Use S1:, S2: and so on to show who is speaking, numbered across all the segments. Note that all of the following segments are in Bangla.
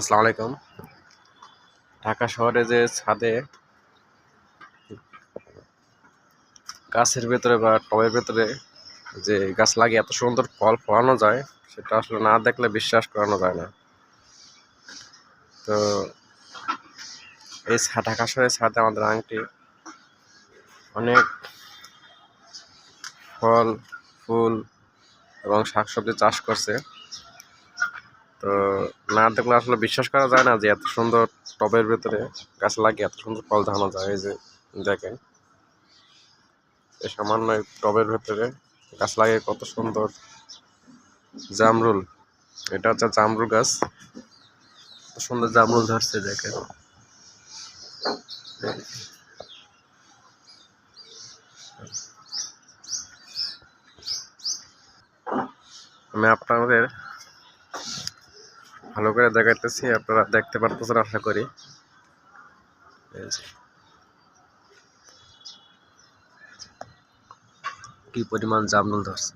S1: আসসালামু আলাইকুম। ঢাকা শহরে যে ছাদে গাছের ভেতরে বা টবের ভেতরে যে গাছ লাগিয়ে এত সুন্দর ফল ফলানো যায়, সেটা আসলে না দেখলে বিশ্বাস করানো যায় না। তো এই ঢাকা শহরের ছাদে আমাদের আংটি অনেক ফল, ফুল এবং শাকসবজি চাষ করছে। তো না দেখলে আসলে বিশ্বাস করা যায় না যে এত সুন্দর টবের ভেতরে গাছ লাগিয়ে এত সুন্দর ফল ধানো যায় এই যে দেখেন, এই সামান্য টবের ভেতরে গাছ লাগিয়ে কত সুন্দর জামরুল। এটা হচ্ছে জামরুল গাছ। সুন্দর জামরুল ধরছে দেখেন। আমি আপনাদের ভালো করে দেখাইতেছি, আপনারা দেখতে পারতেছেন, আশা করি। কি পরিমাণ জামরুল ধরছে।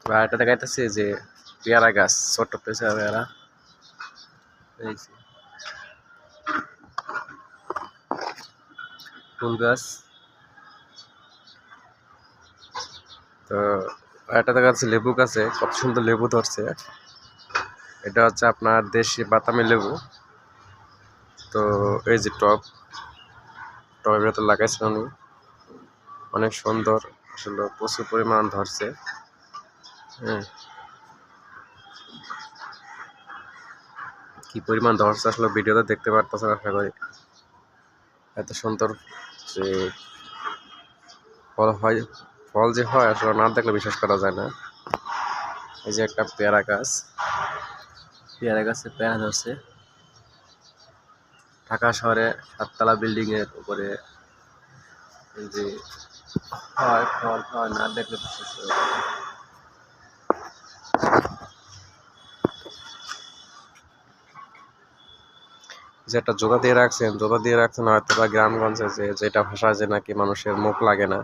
S1: তবে আরেকটা দেখাইতেছি, যে পেয়ারা গাছ, ছোট্ট পেয়ারা। এই যে। ফুল গাছ। তো একটা দেখা যাচ্ছে লেবু গাছে, কত সুন্দর লেবু ধরছে। এটা হচ্ছে আপনার দেশি বাতামি লেবু। তো এই যে টপ টবের ভেতর লাগাইছেন উনি। অনেক সুন্দর আসলে প্রচুর পরিমাণ ধরছে। হ্যাঁ। কি পরিমাণ ধরছে আসলে ভিডিওতে দেখতে পারতেছেন আশা করি। এত সুন্দর যে ফল হয়, ফল যে হয়, আসলে না দেখলে বিশ্বাস করা যায় না। এই যে একটা পেয়ারা গাছ। পেয়ারা গাছে পেয়ারা ধরছে। ঢাকা শহরে সাততলা বিল্ডিং এর উপরে এই যে হয়, ফল হয়, না দেখলে বিশ্বাস করা যায় যে একটা জোড়া দিয়ে রাখছেন, জোড়া দিয়ে রাখছেন হয়তো বা গ্রামগঞ্জে যে যেটা ভাষায় যে নাকি মানুষের মুখ লাগে না।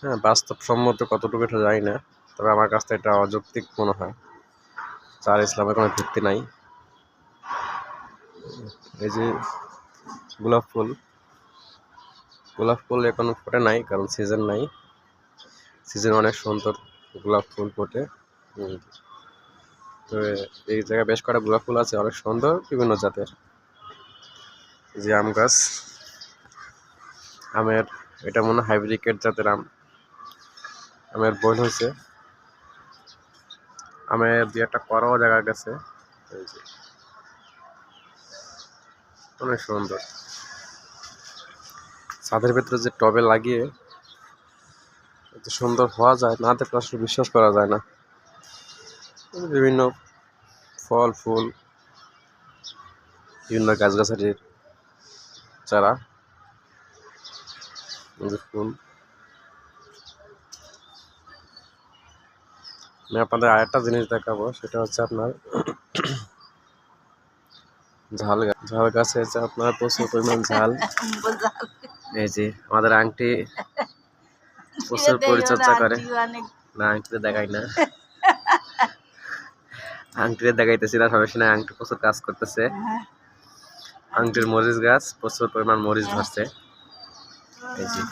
S1: হ্যাঁ বাস্তবসম্মত কতটুকু এটা জানি না, তবে আমার কাছে এটা অযৌক্তিক মনে হয়। যার ইসলামের কোনো ভিত্তি নাই। এই যে গোলাপ ফুল গোলাপ ফুল এখন ফোটে নাই, কারণ সিজন নাই। সিজন অনেক সুন্দর গোলাপ ফুল ফোটে। তো এই জায়গায় বেশ কটা গোলাপ ফুল আছে, অনেক সুন্দর, বিভিন্ন জাতের। যে আম গাছ। আমের, এটা মনে হয় হাইব্রিকেট জাতের আম। আমের বইল হয়েছে। আমের দিয়ে একটা করাও দেখা গেছে। অনেক সুন্দর। ছাদের ভেতরে যে টবে লাগিয়ে এত সুন্দর হওয়া যায়, না দেখলে আসলে বিশ্বাস করা যায় না। বিভিন্ন ফল, ফুল, বিভিন্ন গাছগাছালির চারা এই যে ফুল আমি আপনাদের আরেকটা জিনিস দেখাবো সেটা হচ্ছে আপনার ঝাল গাছ ঝাল গাছে হচ্ছে আপনার প্রচুর পরিমাণ ঝাল। এই যে আমাদের আংটি প্রচুর পরিচর্যা করে। না আংটিতে দেখাই না। আংটিতে দেখাইতেছি না সবাই শুনে আংটি প্রচুর কাজ করতেছে। আংটির মরিচ গাছ প্রচুর পরিমাণ মরিচ ধরছে। এই যে।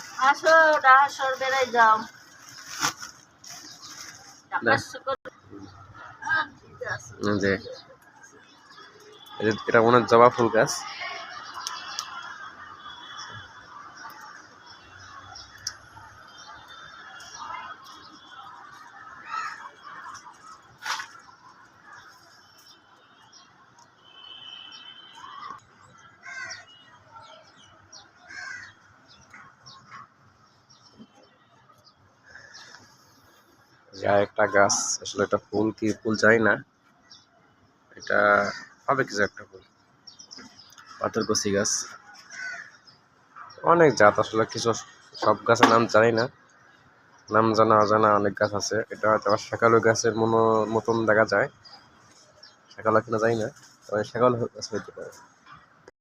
S1: যে। এটা মনে জবা ফুল গাছ। যা একটা গাছ, আসলে এটা ফুল কি ফুল জানি না, এটা হবে কিছু একটা ফুল। পাথরকচি গাছ। অনেক জাত, আসলে কিছু সব গাছের নাম জানি না। নাম জানা অজানা অনেক গাছ আছে। এটা হয়তো আবার শাকালু গাছের মনো, মতন দেখা যায়। শাকালা কিনা জানি না, তবে শাকাল গাছ হইতে পারে।